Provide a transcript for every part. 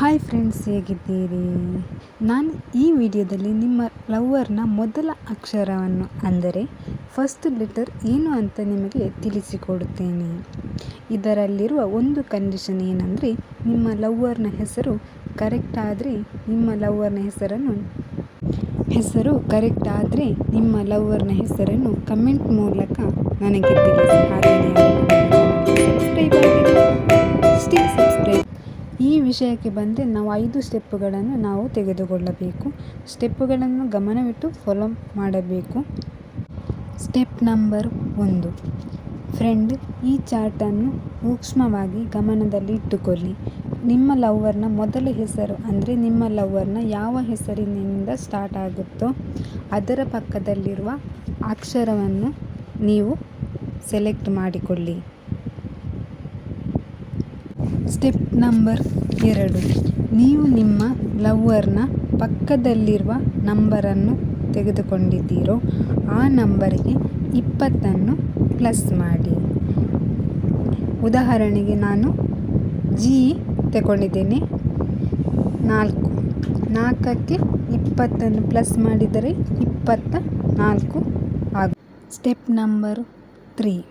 Hi friends, ಹೇಗಿದ್ದೀರಿ? ನಾನು ಈ ವಿಡಿಯೋದಲ್ಲಿ ನಿಮ್ಮ ಲವ್ವರ್ನ ಮೊದಲ ಅಕ್ಷರವನ್ನು ಅಂದರೆ ಫಸ್ಟ್ ಲೆಟರ್ ಏನು ಅಂತ ನಿಮಗೆ ತಿಳಿಸಿಕೊಡುತ್ತೇನೆ. ಇದರಲ್ಲಿರುವ ಒಂದು ಕಂಡೀಷನ್ ಏನಂದರೆ ನಿಮ್ಮ ಲವ್ವರ್ನ ಹೆಸರು ಕರೆಕ್ಟ್ ಆದರೆ ನಿಮ್ಮ ಲವ್ವರ್ನ ಹೆಸರನ್ನು ಹೆಸರು ಕರೆಕ್ಟ್ ಆದರೆ ನಿಮ್ಮ ಲವ್ವರ್ನ ಹೆಸರನ್ನು ಕಮೆಂಟ್ ಮೂಲಕ ನನಗೆ ತಿಳಿಸಿ. ಈ ವಿಷಯಕ್ಕೆ ಬಂದರೆ ನಾವು ಐದು ಸ್ಟೆಪ್ಪುಗಳನ್ನು ನಾವು ತೆಗೆದುಕೊಳ್ಳಬೇಕು. ಸ್ಟೆಪ್ಪುಗಳನ್ನು ಗಮನವಿಟ್ಟು ಫಾಲೋ ಮಾಡಬೇಕು. ಸ್ಟೆಪ್ ನಂಬರ್ ಒಂದು. ಫ್ರೆಂಡ್, ಈ ಚಾರ್ಟನ್ನು ಸೂಕ್ಷ್ಮವಾಗಿ ಗಮನದಲ್ಲಿ ಇಟ್ಟುಕೊಳ್ಳಿ. ನಿಮ್ಮ ಲವ್ವರ್ನ ಮೊದಲ ಹೆಸರು ಅಂದರೆ ನಿಮ್ಮ ಲವ್ವರ್ನ ಯಾವ ಹೆಸರಿನಿಂದ ಸ್ಟಾರ್ಟ್ ಆಗುತ್ತೋ ಅದರ ಪಕ್ಕದಲ್ಲಿರುವ ಅಕ್ಷರವನ್ನು ನೀವು ಸೆಲೆಕ್ಟ್ ಮಾಡಿಕೊಳ್ಳಿ. ಸ್ಟೆಪ್ ನಂಬರ್ ಎರಡು. ನೀವು ನಿಮ್ಮ ಲವ್ವರ್ನ ಪಕ್ಕದಲ್ಲಿರುವ ನಂಬರನ್ನು ತೆಗೆದುಕೊಂಡಿದ್ದೀರೋ, ಆ ನಂಬರಿಗೆ ಇಪ್ಪತ್ತನ್ನು ಪ್ಲಸ್ ಮಾಡಿ. ಉದಾಹರಣೆಗೆ ನಾನು ಜಿ ತಗೊಂಡಿದ್ದೇನೆ ನಾಲ್ಕು. ನಾಲ್ಕಕ್ಕೆ ಇಪ್ಪತ್ತನ್ನು ಪ್ಲಸ್ ಮಾಡಿದರೆ ಇಪ್ಪತ್ತ ನಾಲ್ಕು ಆಗ, ಸ್ಟೆಪ್ ನಂಬರ್ ತ್ರೀ.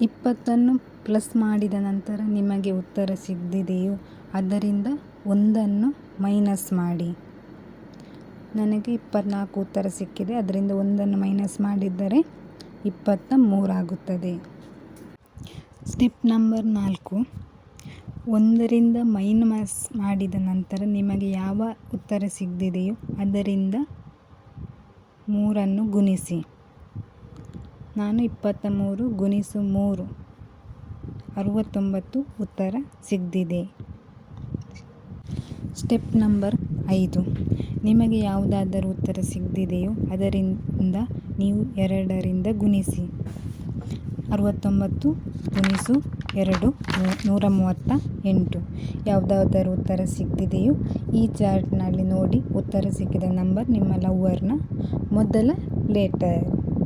ಇಪ್ಪತ್ತನ್ನು ಪ್ಲಸ್ ಮಾಡಿದ ನಂತರ ನಿಮಗೆ ಉತ್ತರ ಸಿಗದಿದೆಯೋ ಅದರಿಂದ ಒಂದನ್ನು ಮೈನಸ್ ಮಾಡಿ. ನನಗೆ ಇಪ್ಪತ್ತ್ನಾಲ್ಕು ಉತ್ತರ ಸಿಕ್ಕಿದೆ, ಅದರಿಂದ ಒಂದನ್ನು ಮೈನಸ್ ಮಾಡಿದ್ದರೆ ಇಪ್ಪತ್ತ ಮೂರಾಗುತ್ತದೆ. ಸ್ಟೆಪ್ ನಂಬರ್ ನಾಲ್ಕು. ಒಂದರಿಂದ ಮೈನಸ್ ಮಾಡಿದ ನಂತರ ನಿಮಗೆ ಯಾವ ಉತ್ತರ ಸಿಗದಿದೆಯೋ, ಅದರಿಂದ ಮೂರನ್ನು ಗುಣಿಸಿ. ನಾನು ಇಪ್ಪತ್ತ ಮೂರು ಗುಣಿಸು ಮೂರು. ಅರವತ್ತೊಂಬತ್ತು ಉತ್ತರ ಸಿಗದಿದೆ. ಸ್ಟೆಪ್ ನಂಬರ್ ಐದು. ನಿಮಗೆ ಯಾವುದಾದರೂ ಉತ್ತರ ಸಿಗದಿದೆಯೋ ಅದರಿಂದ ನೀವು ಎರಡರಿಂದ ಗುಣಿಸಿ. ಅರವತ್ತೊಂಬತ್ತು ಗುಣಿಸು ಎರಡು ನೂರ ಮೂವತ್ತ ಎಂಟು. ಯಾವುದಾದರೂ ಉತ್ತರ ಸಿಗದಿದೆಯೋ ಈ ಚಾರ್ಟ್ನಲ್ಲಿ ನೋಡಿ ಉತ್ತರ ಸಿಕ್ಕಿದ ನಂಬರ್ ನಿಮ್ಮ ಲವ್ವರ್ನ ಮೊದಲ ಲೆಟರ್.